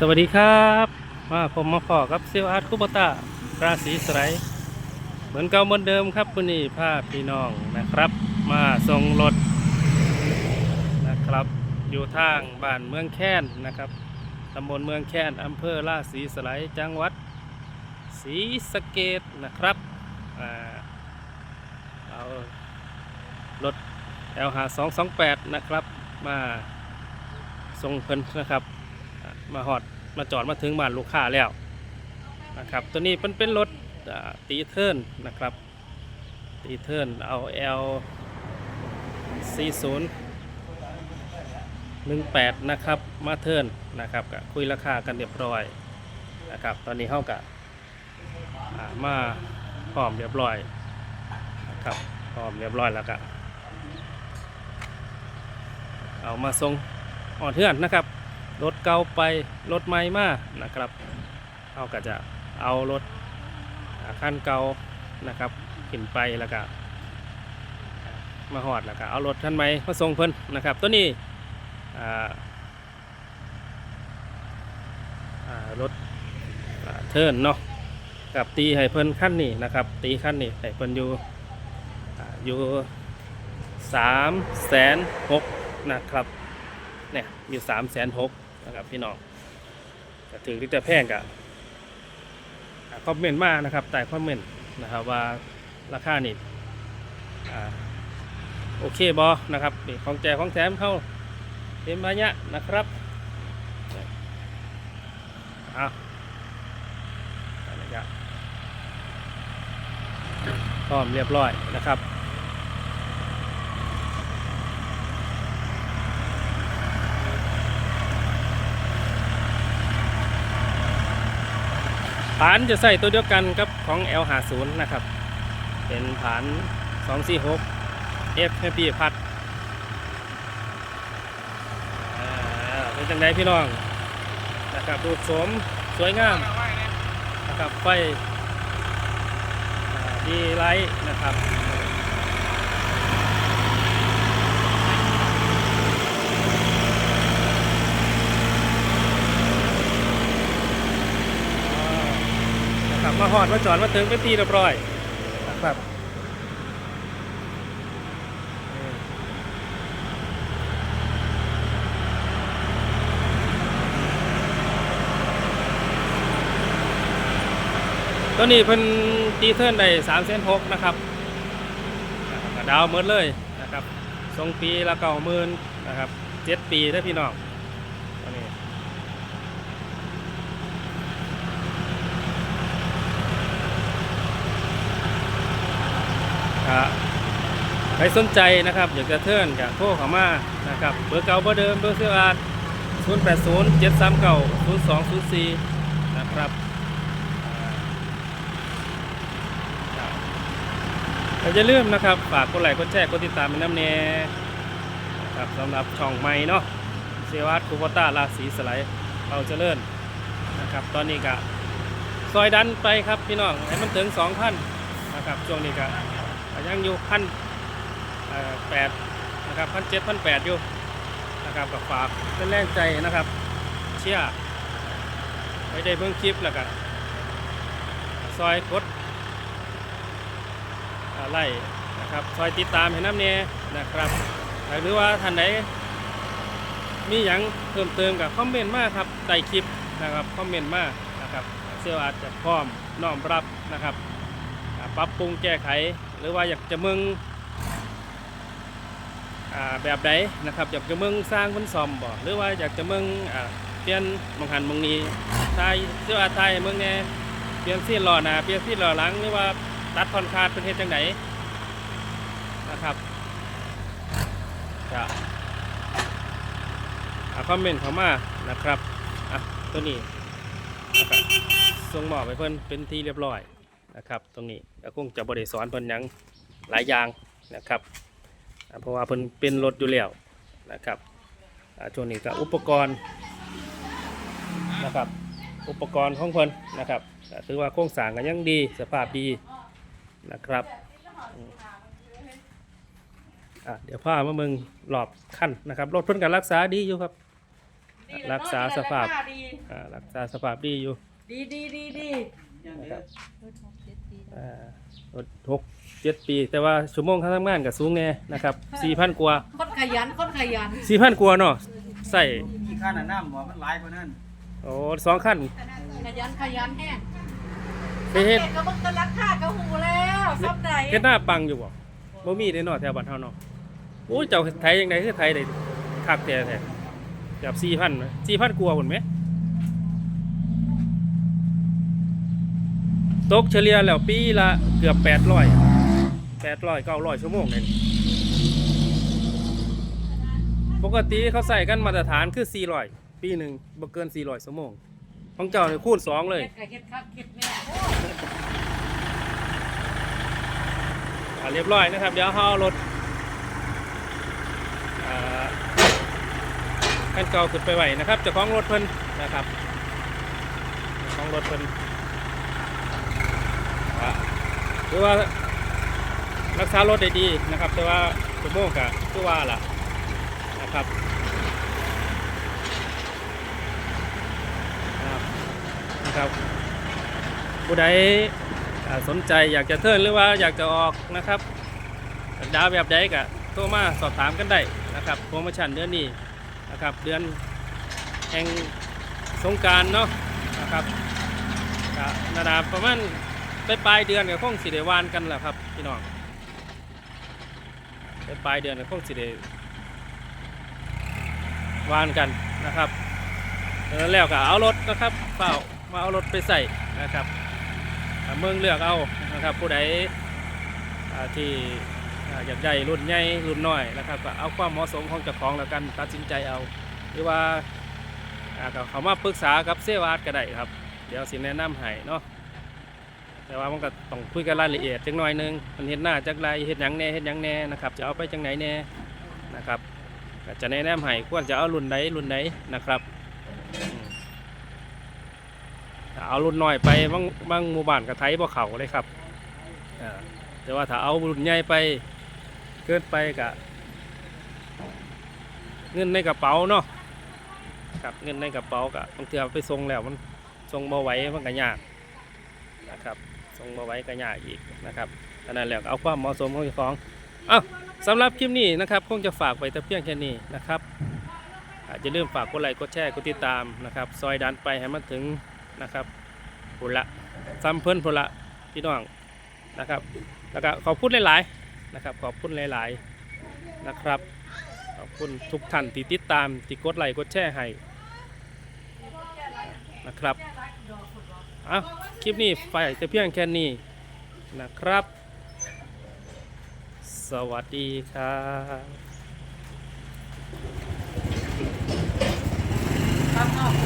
สวัสดีครับมาผมมาพอกับเซลอาร์ตคุปตาราศีสไลด์เหมือนเก่าเหมือนเดิมครับวันนี้พาพพี่น้องนะครับ มาส่งรถนะครับ อยู่ทางบ้านเมืองแค้นนะครับตำบลเมืองแค้นอำเภอราศีสไลจังหวัดศรีสะเกดนะครับอ่าเอารถ L 5 2 2 8 นะครับ มาส่งเพิ่นนะครับ มาหอดมาจอดมาถึงบ้านลูกค้าแล้วนะครับตัวนี้เป็นเป็นรถตีเทิร์นนะครับตีเทิร์นเอา L 40 18 นะครับมาเทิร์นนะครับก็คุยราคากันเรียบร้อยนะครับตอนนี้เข้ากับมาพร้อมเรียบร้อยนะครับพร้อมเรียบร้อยแล้วก็เอามาส่งอ่อนเทือนนะครับ รถเก่าไปรถใหม่มานะครับเอาก็จะเอารถอ่าคันเก่านะครับขึ้นไปแล้วก็มาหอดแล้วก็เอารถคันใหม่มาส่งเพิ่นนะครับ ตัวนี้รถเทิร์นเนาะกับตีให้เพิ่นขั้นนี้นะครับ ตีขั้นนี้ให้เพิ่นอยู่อ่าอยู่สามแสนหกนะครับเนี่ยอยู่สามแสนหก นะครับพี่น้องถึงที่จะแพงกับคอมเมนต์มานะครับใต้คอมเมนต์นะครับว่าราคานี่โอเคบอนะครับนี่ของแจกของแถมเข้าเต็มระยะนะครับเอาระยะพร้อมเรียบร้อยนะครับ ฐานจะใส่ตัวเดียวกันกับของ L50 นะครับ เป็นฐาน 246 F Happy พัดอ่าเป็นจังไดพี่น้องนะครับรูปสมสวยงามนะครับไฟดีไลท์นะครับนะครับ มาหอดมาจอดมาถึงเป็นทีเรียบร้อยนะครับตัวนี้เพิ่นตีเทิร์นได้สามเส้นหกนะครับอ่าดาวหมดเลยนะครับทรงปีละเก้าหมื่นนะครับเจ็ดปีถ้าพี่น้องตัวนี้ ครับ ใครสนใจนะครับอยากจะเทิร์นกับโทรเข้ามานะครับเบอร์เก่าเบอร์เดิมเบอร์เสื้ออาด0 8 0 7 3 9 0 2 0 4 นะครับอ่าครับอย่าลืมนะครับฝากกดไลค์กดแชร์กดติดตามเป็นน้ำแน่นะครับสำหรับช่องใหม่เนาะเซวัตคูโบต้าราศีสไลด์เราเจริญนนะครับ ตอนนี้ก็ซอยดันไปครับพี่น้องให้มันถึง2,000นนะครับช่วงนี้ก็ก็ยังอยู่พัน แปดนะครับพันเจ็ดพันแปดอยู่นะครับกับฝากเป็นแรงใจนะครับเชื่อไปได้เบิ่งคลิปแล้วก็ซอยกดไล่นะครับซอยติดตามให้น้ำเนี่ยนะครับหรือว่าท่านไหนมีอย่างเพิ่มเติมกับคอมเมนต์มากครับใต้คลิปนะครับคอมเมนต์มากนะครับเซลอาจจะพร้อมน้อมรับนะครับปรับปรุงแก้ไข หรือว่าอยากจะมึง แบบใดนะครับอยากจะมึงสร้างคนซ่อมบ่หรือว่าอยากจะมึงอ่าเปลี่ยนบางหันบางนี้ทายเสื้ออาไทยมึงแน่เปลี่ยนซีนหล่อหนาเปลี่ยนซีนหล่อหลังหรือว่าตัดคอนคาดเป็นเฮ็ดจังไดนะครับจะอาคอมเมนต์เข้ามานะครับอะตัวนี้นะครับส่งมอบไปเพิ่นเป็นที่เรียบร้อยนะครับ ตรงนี้ก็คงจะบริสอนเพิ่นยังหลายอย่างนะครับ เพราะว่าเพิ่นเป็นรถอยู่แล้วนะครับอ่าช่วงนี้ก็อุปกรณ์นะครับอุปกรณ์ของเพิ่นนะครับก็ถือว่าโครงสร้างก็ยังดีสภาพดีนะครับอืมอะเดี๋ยวพามาเมืองหลอบขั้นนะครับรถเพิ่นก็รักษาดีอยู่ครับดีแล้วรักษาสภาพดีอ่ารักษาสภาพดีอยู่ ดีดีดีดีนะครับอ่ารถหก เจ็ดปี แต่ว่าชั่วโมงการทำงานกับสูงแน่นะครับสี่พันกว่าคนขยันคนขยันสี่พันกว่าเนาะใส่มีค่าหนาน้ำบ่มันหลายกว่านั้นโอ้สองขั้นขยันขยันแห้งไปเฮ็ดก็มันก็รักค่ากระหูแล้วซับไหนเฮ็ดหน้าปังอยู่บ่บ่มีได้เนาะแถวบ้านเฮาเนาะโอ้ยเจ้าไทยยังไงคือไทยได้คักแต่แท้แบบสี่พันสี่พันกว่าพุ่นไหมตกเฉลี่ยแล้วปีละเกือบแปดร้อยแป ดร้อยเก้าร้อยชั่วโมงเลยปกติเขาใส่กันมาตรฐานคือสี่ร้อยปีหนึ่งบ่เกินสี่ร้อยชั่วโมงของเจ้าเนี่ยคูณสองเลยเรียบร้อยนะครับ เดี๋ยวเขาเอรถอ่าคันเก่าขึ้นไปไหวนะครับเจ้าของรถเพิ่นนะครับเจ้องรถเพิ่นอ่าคือว่า รักษารถได้ดีนะครับ แต่ว่าชั่วโมงกะคือว่าล่ะนะครับนะครับผู้ใดสนใจอยากจะเทิร์นหรือว่าอยากจะออกนะครับดาวแบบใดก็โทรมาสอบถามกันได้นะครับโปรโมชั่นเดือนนี้นะครับเดือนแห่งสงการเนาะนะครับนาดาประมาณไปปลายเดือนก็คงสิได้วานกันแหละครับพี่น้อง ปลายเดือนก็คงสิได้วานกันนะครับแล้วแล้วก็เอารถนะครับเปล่ามาเอารถไปใส่นะครับเมืองเลือกเอานะครับ ผู้ใดที่อยากใหญ่รุ่นใหญ่รุ่นน้อยนะครับก็เอาความเหมาะสมของเจ้าของแล้วกันตัดสินใจเอา หรือว่าก็เขามาปรึกษากับเซวาร์ดก็ได้ครับ เดี๋ยวสิแนะนำให้เนาะ แต่ว่ามันก็ต้องคุยกันรายละเอียดจังหน่อยหนึงมันเห็นหน้าจากไรเห็นหยังแน่เห็นหยังแน่นะครับจะเอาไปจังไหนแน่นะครับจะแนะนำให้ควรจะเอารุ่นใดรุ่นใดนะครับถ้าเอารุ่นน้อยไปบางบางหมู่บ้านกับไทยบ่เข่าเลยครับแต่ว่าถ้าเอารุ่นใหญ่ไปเกินไปกะเงินในกระเป๋าเนาะครับเงินในกระเป๋ากะบางเทีเอาไปส่งแล้วมันส่งมาไหวมันก็ยากนะครับ ส่งมาไว้ก็ยากอีกนะครับอันนั้นแล้วเอาความเหมาะสมของเจ้าของเอ้าสำหรับคลิปนี้นะครับคงจะฝากไปแต่เพียงแค่นี้นะครับอาจจะเริ่าลืมฝากกดไลค์กดแชร์กดติดตามนะครับซอยดันไปให้มันถึงนะครับพุละซ้ำเพิ่นพุละพี่น้องนะครับ แล้วก็ขอบคุณหลายๆนะครับ ขอบคุณหลายๆนะครับขอบคุณทุกท่านที่ติดตามที่กดไลค์กดแชร์ให้นะครับ อาะคลิปนี้ไปแต่เพียงแค่นี้นะครับ สวัสดีครับ